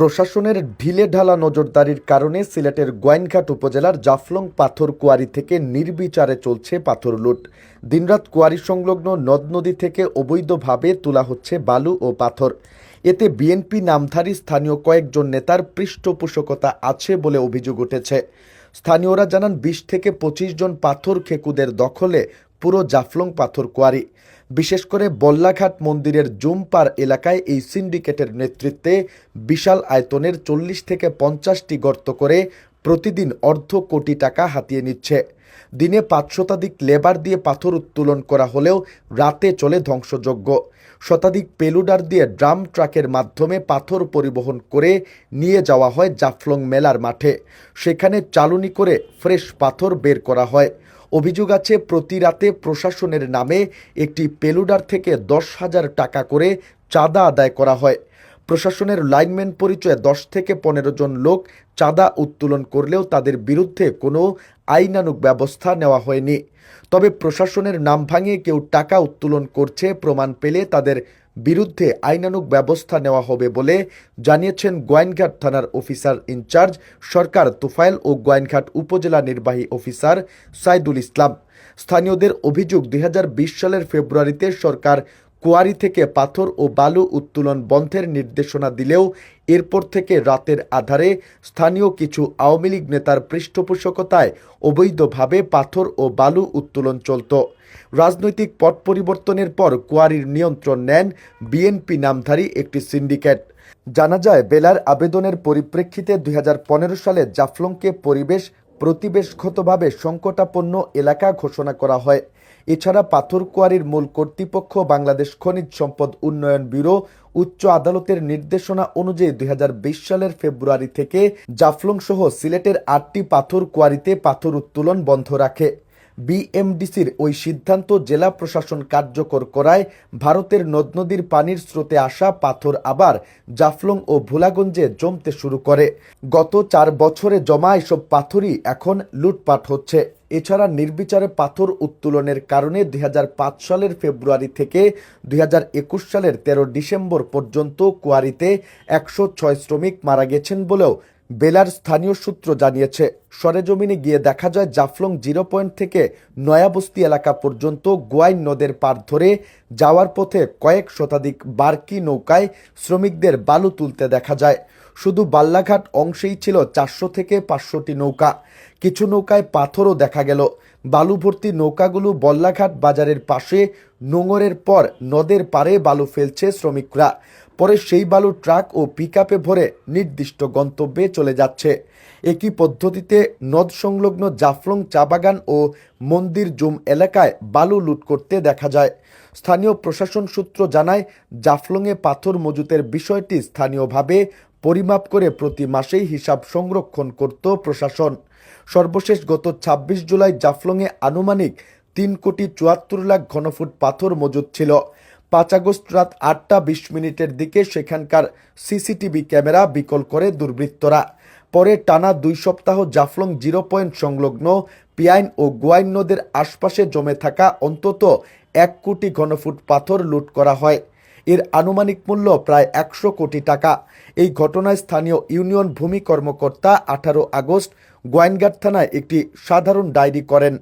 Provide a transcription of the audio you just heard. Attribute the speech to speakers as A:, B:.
A: প্রশাসনের ঢিলে ঢালা নজরদারির কারণে সিলেটের গোয়াইনঘাট উপজেলার জাফলং পাথর কুয়ারি থেকে নির্বিচারে চলছে পাথর লুট। দিনরাত কুয়ারি সংলগ্ন নদ নদী থেকে অবৈধভাবে তোলা হচ্ছে বালু ও পাথর। এতে বিএনপি নামধারী স্থানীয় কয়েকজন নেতার পৃষ্ঠপোষকতা আছে বলে অভিযোগ উঠেছে। স্থানীয়রা জানান, বিশ থেকে পঁচিশ জন পাথর খেকুদের দখলে পুরো জাফলং পাথর কোয়ারি। বিশেষ করে বল্লাঘাট মন্দিরের জুমপার এলাকায় এই সিন্ডিকেটের নেতৃত্বে বিশাল আয়তনের চল্লিশ থেকে পঞ্চাশটি গর্ত করে প্রতিদিন অর্ধ কোটি টাকা হাতিয়ে নিচ্ছে। দিনে পাঁচ শতাধিক লেবার দিয়ে পাথর উত্তোলন করা হলেও রাতে চলে ধ্বংসযজ্ঞ। শতাধিক পেলুডার দিয়ে ড্রাম ট্রাকের মাধ্যমে পাথর পরিবহন করে নিয়ে যাওয়া হয় জাফলং মেলার মাঠে। সেখানে চালুনি করে ফ্রেশ পাথর বের করা হয়। অভিযোগ আছে, প্রতি রাতে প্রশাসনের নামে একটি পেলুডার থেকে দশ হাজার টাকা করে চাঁদা আদায় করা হয়। প্রশাসনের লাইনম্যান পরিচয়ে দশ থেকে পনেরো জন লোক চাঁদা উত্তোলন করলেও তাদের বিরুদ্ধে কোনো আইনানুগ ব্যবস্থা নেওয়া হয়নি। তবে প্রশাসনের নাম ভাঙিয়ে কেউ টাকা উত্তোলন করছে প্রমাণ পেলে তাদের বিরুদ্ধে আইনানুগ ব্যবস্থা নেওয়া হবে বলে জানিয়েছেন গোয়াইনঘাট থানার officer in charge Sarkar Tufail ও গোয়াইনঘাট উপজেলা নির্বাহী অফিসার সাইদুল ইসলাম। স্থানীয়দের অভিযোগ দুই হাজার বিশ সালের ফেব্রুয়ারিতে সরকার কুয়ারি থেকে পাথর ও বালু উত্তোলন বন্ধের নির্দেশনা দিলেও এরপর থেকে রাতের আধারে স্থানীয় কিছু আওয়ামী লীগ নেতার পৃষ্ঠপোষকতায় অবৈধভাবে পাথর ও বালু উত্তোলন চলত। রাজনৈতিক পট পরিবর্তনের পর কুয়ারির নিয়ন্ত্রণ নেন বিএনপি নামধারী একটি সিন্ডিকেট। জানা যায়, বেলার আবেদনের পরিপ্রেক্ষিতে দুই হাজার পনেরো সালে জাফলংকে পরিবেশ প্রতিবেশগতভাবে সংকটাপন্ন এলাকা ঘোষণা করা হয়। এছাড়া পাথরকুয়ারির মূল কর্তৃপক্ষ বাংলাদেশ খনিজ সম্পদ উন্নয়ন ব্যুরো উচ্চ আদালতের নির্দেশনা অনুযায়ী দুই হাজার বিশ সালের ফেব্রুয়ারি থেকে জাফলং সহ সিলেটের আটটি পাথর কোয়ারিতে পাথর উত্তোলন বন্ধ রাখে। বিএমডিসির ওই সিদ্ধান্ত জেলা প্রশাসন কার্যকর করায় ভারতের নদ নদীর পানির স্রোতে আসা পাথর আবার জাফলং ও ভোলাগঞ্জে জমতে শুরু করে। গত চার বছরে জমা এসব পাথরই এখন লুটপাট হচ্ছে। এছাড়া নির্বিচারে পাথর উত্তোলনের কারণে দুই হাজার পাঁচ সালের ফেব্রুয়ারি থেকে দুই হাজার একুশ সালের তেরো ডিসেম্বর পর্যন্ত কুয়ারিতে একশো ছয় শ্রমিক মারা গেছেন বলেও বেলার স্থানীয় সূত্র জানিয়েছে, সরেজমিনে গিয়ে দেখা যায় জাফলং জিরো পয়েন্ট থেকে নয়াবস্তি এলাকা পর্যন্ত গোয়াইন নদের পার ধরে যাওয়ার পথে কয়েক শতাধিক বার্কি নৌকায় শ্রমিকদের বালু তুলতে দেখা যায়। শুধু বাল্লাঘাট অংশেই ছিল চারশো থেকে পাঁচশোটি নৌকা। কিছু নৌকায় পাথরও দেখা গেল। বালু ভর্তি নৌকাগুলো বল্লাঘাট বাজারের পাশে নোঙরের পর নদের পারে বালু ফেলছে শ্রমিকরা। পরে সেই বালু ট্রাক ও পিকআপে ভরে নির্দিষ্ট গন্তব্যে চলে যাচ্ছে। একই পদ্ধতিতে নদ সংলগ্ন জাফলং চা বাগান ও মন্দির জুম এলাকায় বালু লুট করতে দেখা যায়। স্থানীয় প্রশাসন সূত্র জানায়, জাফলংয়ে পাথর মজুতের বিষয়টি স্থানীয়ভাবে পরিমাপ করে প্রতি মাসেই হিসাব সংরক্ষণ করত প্রশাসন। সর্বশেষ গত ২৬ জুলাই জাফলংয়ে আনুমানিক তিন কোটি চুয়াত্তর লাখ ঘনফুট পাথর মজুদ ছিল। পাঁচ আগস্ট রাত আটটা বিশ মিনিটের দিকে সেখানকার সিসিটিভি ক্যামেরা বিকল করে দুর্বৃত্তরা। পরে টানা দুই সপ্তাহ জাফলং জিরো পয়েন্ট সংলগ্ন পিয়াইন ও গোয়াইন নদের আশপাশে জমে থাকা অন্তত এক কোটি ঘনফুট পাথর লুট করা হয়। এর আনুমানিক মূল্য প্রায় একশো কোটি টাকা। এই ঘটনায় স্থানীয় ইউনিয়ন ভূমি কর্মকর্তা আঠারো আগস্ট গোয়াইনঘাট থানায় একটি সাধারণ ডায়েরি করেন।